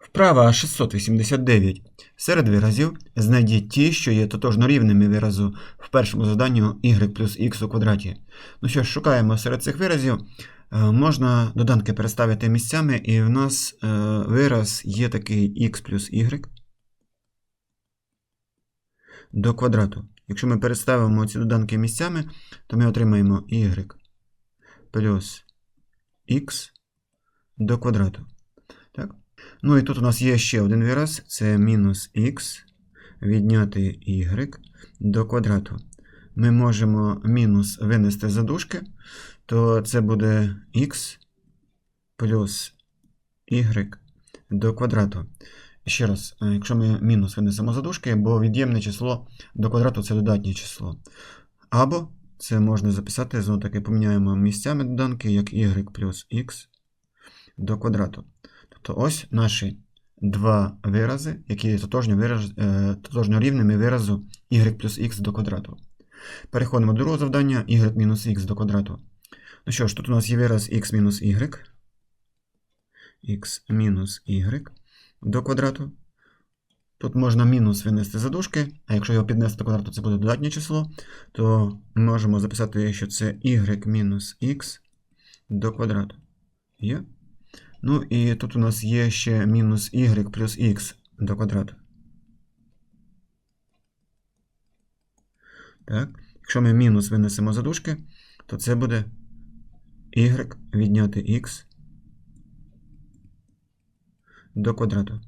Вправа 689. Серед виразів знайдіть ті, що є тотожно рівними виразу в першому заданні y плюс x у квадраті. Ну що ж, шукаємо серед цих виразів. Е, Можна доданки переставити місцями, і в нас е, вираз є такий x плюс y до квадрату. Якщо ми переставимо ці доданки місцями, то ми отримаємо y плюс x до квадрату. Так? Ну і тут у нас є ще один вираз, це мінус х відняти y до квадрату. Ми можемо мінус винести за дужки, то це буде х плюс y до квадрату. Ще раз, е, якщо ми мінус винесемо за дужки, бо від'ємне число до квадрату це додатнє число. Або це можна записати, знову таки поміняємо місцями доданки, як y плюс x до квадрату. Тобто ось наші два вирази, які тотожньо, вираз, е, тотожньо рівними виразу y плюс x до квадрату. Переходимо до другого завдання y мінус x до квадрату. Ну що ж, тут у нас є вираз x мінус y. x мінус y до квадрату. Тут можна мінус винести за дужки, а якщо його піднести до квадрату, це буде додатнє число, то ми можемо записати, що це y мінус x до квадрату. Є? Ну і тут у нас є ще мінус y плюс x до квадрату. Так. Якщо ми мінус винесемо за дужки, то це буде y відняти x до квадрату.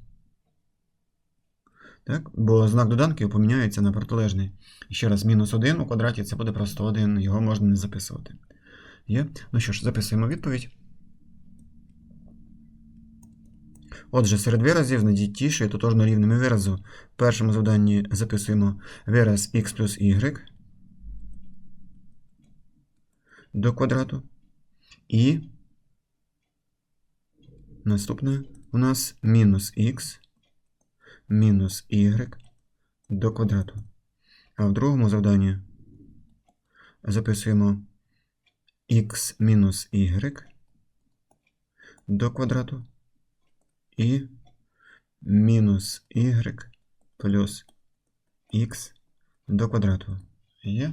Так? Бо знак доданки поміняється на протилежний. І ще раз, мінус 1 у квадраті це буде просто 1, його можна не записувати. Є? Ну що ж, записуємо відповідь. Отже, серед виразів знайдіть ті, що є тотожно рівними виразу. В першому завданні записуємо вираз x плюс y до квадрату. І наступне у нас мінус х мінус y до квадрату. А в другому завданні записуємо x мінус y до квадрату і мінус y плюс x до квадрату. Є?